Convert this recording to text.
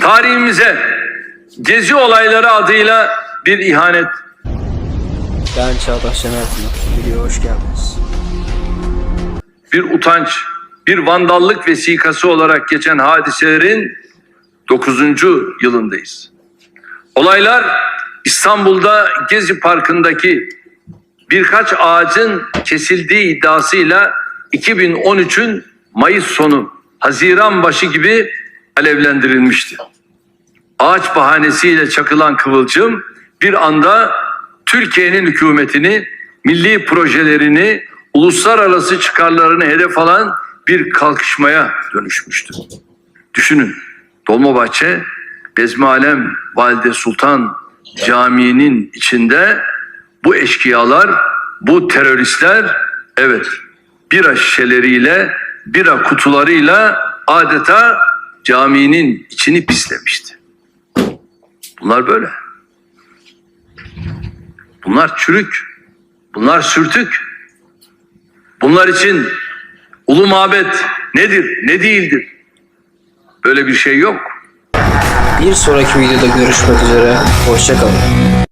tarihimize gezi olayları adıyla bir ihanet, Ben Çağdaş Şener. Videoya hoş geldiniz. bir utanç, bir vandallık vesikası olarak geçen hadiselerin 9. yılındayız. Olaylar İstanbul'da Gezi Parkı'ndaki birkaç ağacın kesildiği iddiasıyla 2013'ün Mayıs sonu, Haziran başı gibi alevlendirilmişti. Ağaç bahanesiyle çakılan kıvılcım bir anda Türkiye'nin hükümetini, milli projelerini, uluslararası çıkarlarını hedef alan bir kalkışmaya dönüşmüştü. Düşünün, Dolmabahçe, Bezmialem Valide Sultan Camii'nin içinde bu eşkıyalar, bu teröristler evet bira şişeleriyle, bira kutularıyla adeta caminin içini pislemişti. Bunlar böyle. Bunlar çürük. Bunlar sürtük. Bunlar için ulu mabet nedir, ne değildir? Böyle bir şey yok. Bir sonraki videoda görüşmek üzere. Hoşçakalın.